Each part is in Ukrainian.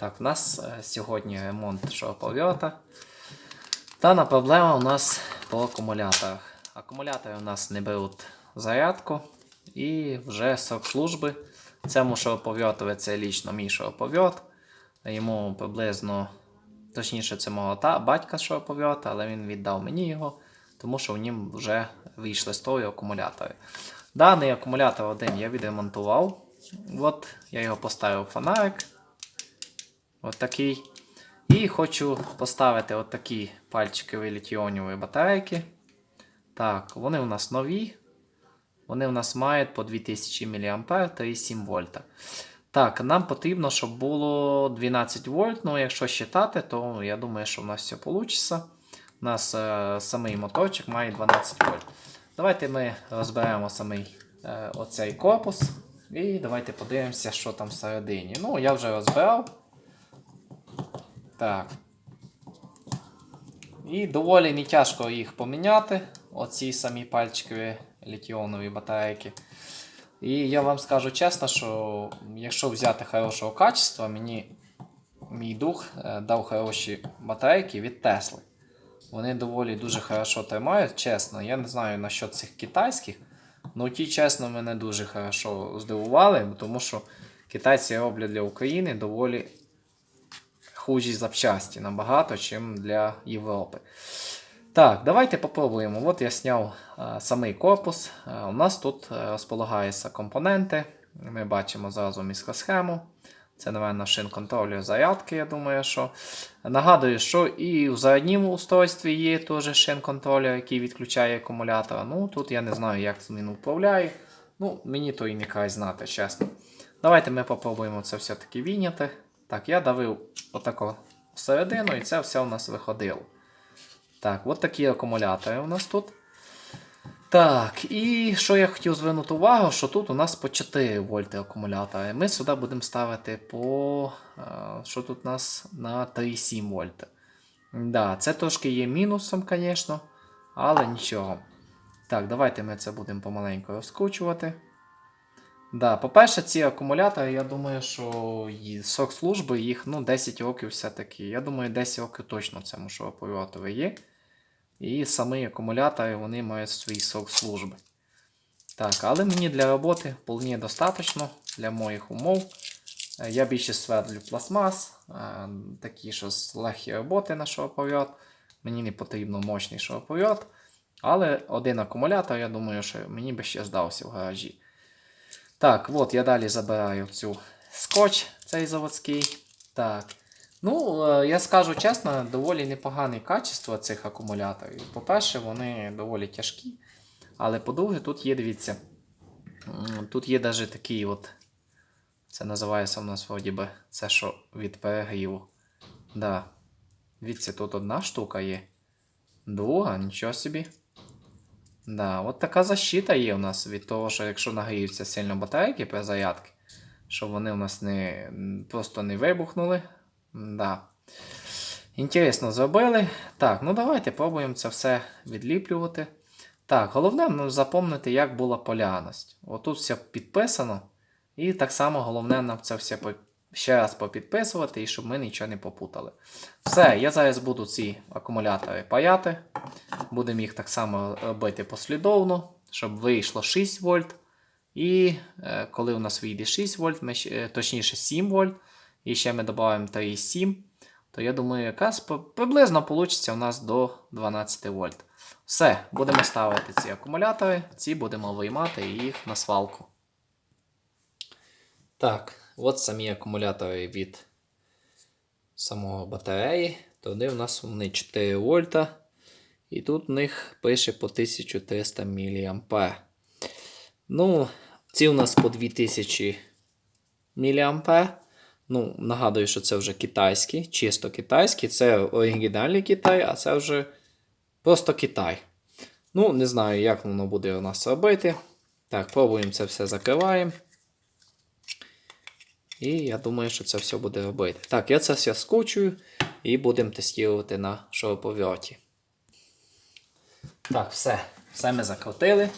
Так, у нас е, сьогодні ремонт шоповерта. Дана проблема у нас по акумуляторах. Акумулятори у нас не беруть зарядку і вже срок служби. Цьому шоповертові це лічно мій шоповерт. Йому приблизно, точніше, це мого та, батька шоповерта, але він віддав мені його, тому що в нім вже вийшли стої акумулятори. Даний акумулятор один я відремонтував. От я його поставив фонарик. От такий. І хочу поставити от такі пальчикові літіоніові батарейки. Так, вони у нас нові. Вони у нас мають по 2000 мА 3,7 вольта. Так, нам потрібно, щоб було 12 вольт. Ну, якщо считати, то я думаю, що в нас все вийде. У нас е, самий моторчик має 12 вольт. Давайте ми розберемо самий е, оцей корпус. І давайте подивимося, що там всередині. Ну, я вже розбирав. Так. І доволі не тяжко їх поміняти. Оці самі пальчикові літіонові батарейки. І я вам скажу чесно, що якщо взяти хорошого качества, мені мій дух е, дав хороші батарейки від Тесли. Вони доволі дуже хорошо тримають, чесно. Я не знаю насчет цих китайських. Ну ті, чесно, мене дуже хорошо здивували, тому що китайці роблять для України доволі хужі запчасті набагато, ніж для Європи. Так, давайте попробуємо. От я зняв а, самий корпус. А, у нас тут розполагаються компоненти. Ми бачимо зразу мікросхему. Це, напевно, шин контролю зарядки, я думаю, що. Нагадую, що і в задньому устройстві є теж шин контролер, який відключає акумулятор. Ну, тут я не знаю, як він управляє. Ну, мені то і не край знати, чесно. Давайте ми попробуємо це все-таки війняти. Так, я давив отако всередину, і це все у нас виходило. Так, от такі акумулятори у нас тут. Так, і що я хотів звернути увагу, що тут у нас по 4 вольти акумулятори. Ми сюди будемо ставити по. е, Що тут у нас на 3,7 вольти. Да, це трошки є мінусом, звісно, але нічого. Так, давайте ми це будемо помаленьку розкручувати. Да, по-перше, ці акумулятори, я думаю, що срок служби їх ну, 10 років все-таки. Я думаю, 10 років точно цьому шуруповертові є. І самі акумулятори вони мають свій срок служби. Так, але мені для роботи вполне достатньо для моїх умов. Е, Я більше свердлю пластмас, е, такі що легкі роботи на шуруповерт. Мені не потрібно мощний шуруповерт. Але один акумулятор, я думаю, що мені би ще здався в гаражі. Так, от я далі забираю цю скотч, цей заводський. Так. Ну, е, я скажу чесно, доволі непогане качество цих акумуляторів. По-перше, вони доволі тяжкі. Але по-друге, тут є, дивіться, тут є навіть такий от. Це називається в нас вроді би, це що від перегріву. Да. Дивіться, тут одна штука є. Друга, нічого собі. Да, от така защита є у нас від того, що якщо нагріються сильно батарейки при зарядці, щоб вони у нас не, просто не вибухнули. Да. Інтересно зробили. Так, ну давайте пробуємо це все відліплювати. Так, головне ну, запам'ятати, як була полярність. Отут все підписано. І так само головне нам це все ще раз попідписувати, і щоб ми нічого не попутали. Все, я зараз буду ці акумулятори паяти. Будемо їх так само робити послідовно, щоб вийшло 6 вольт. І е, коли у нас вийде 6 вольт, ми, е, точніше 7 вольт, і ще ми додаємо 3,7, то я думаю, якраз приблизно вийде у нас до 12 вольт. Все, будемо ставити ці акумулятори, ці будемо виймати їх на свалку. Так, от самі акумулятори від самого батареї. Туди у нас вони 4 вольта. І тут в них пише по 1300 мА. Ну, ці у нас по 2000 мА. Ну, нагадую, що це вже китайські, чисто китайські. Це оригінальний Китай, а це вже просто Китай. Ну, не знаю, як воно буде у нас робити. Так, пробуємо це все закриваємо. І я думаю, що це все буде робити. Так, я це все скручую і будемо тестувати на шуруповерті. Так, все. Все ми закрутили.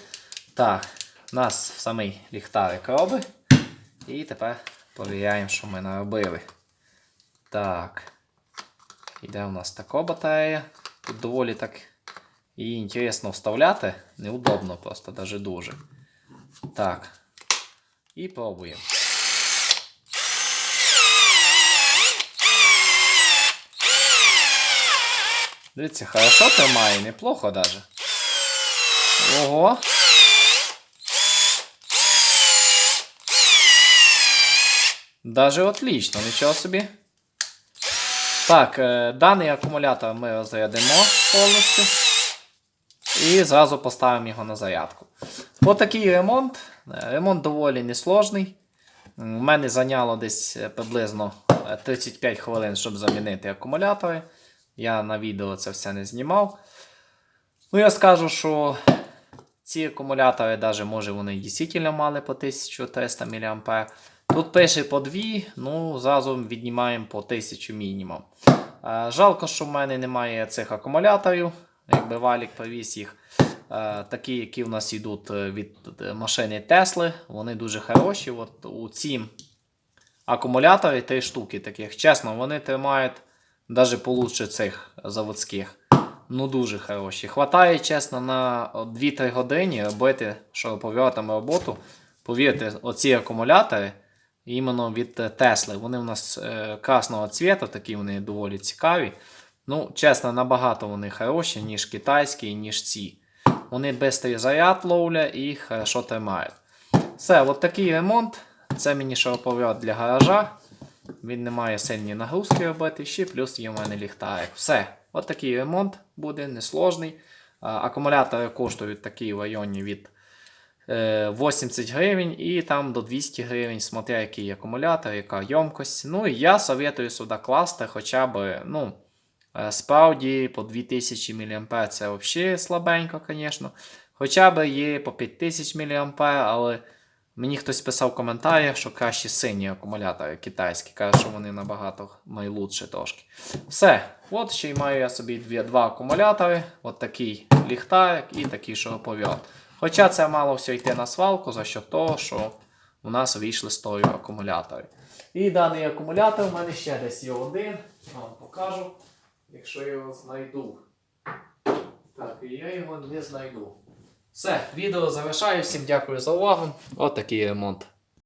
Так, у нас самий ліхтарик робить. І тепер перевіряємо, що ми наробили. Так. Іде у нас така батарея. Тут доволі так її інтересно вставляти. Неудобно просто, даже дуже. Так. І пробуємо. Дивіться, хорошо тримає, неплохо даже. Ого. Даже отлично, нічого собі. Так, е, даний акумулятор ми розрядимо повністю. І зразу поставимо його на зарядку. Отакий ремонт. Е, Ремонт доволі несложний. У мене зайняло десь е, приблизно е, 35 хвилин, щоб замінити акумулятори. Я на відео це все не знімав. Ну, я скажу, що ці акумулятори, навіть може вони дійсно мали по 1300 мА. Тут пише по 2, ну зразу віднімаємо по 1000 мінімум. Е, Жалко, що в мене немає цих акумуляторів. Якби валік привіз їх. Е, Такі, які в нас йдуть е, від машини Тесли, вони дуже хороші. От у ці акумулятори, три штуки таких. Чесно, вони тримають навіть получше цих заводських. Ну дуже хороші. Хватає, чесно, на 2-3 години робити шуруповертом роботу. Повірте, оці акумулятори іменно від Тесли. Вони у нас е, красного цвіту, такі вони доволі цікаві. Ну, чесно, набагато вони хороші, ніж китайські, ніж ці. Вони швидкий заряд ловля і хорошо тримають. Все, от такий ремонт. Це мені шуруповерт для гаража. Він не має сильні нагрузки робити, ще плюс є в мене ліхтарик. Все. От такий ремонт буде, несложний. Акумулятори коштують такі в районі від е, 80 гривень і там до 200 гривень, смотря який акумулятор, яка ємкость. Ну і я советую сюди класти хоча б, ну, е, справді по 2000 мА це взагалі слабенько, звісно. Хоча б є по 5000 мА, але мені хтось писав в коментарях, що краще сині акумулятори китайські. Каже, що вони набагато найлучше трошки. Все. От ще й маю я собі дві, два акумулятори. От такий ліхтарик і такий шуруповерт. Хоча це мало все йти на свалку за що того, що у нас вийшли з тою акумулятори. І даний акумулятор у мене ще десь є один. Я вам покажу, якщо я його знайду. Так, і я його не знайду. Все, відео завершаю. Всім дякую за увагу. От ремонт.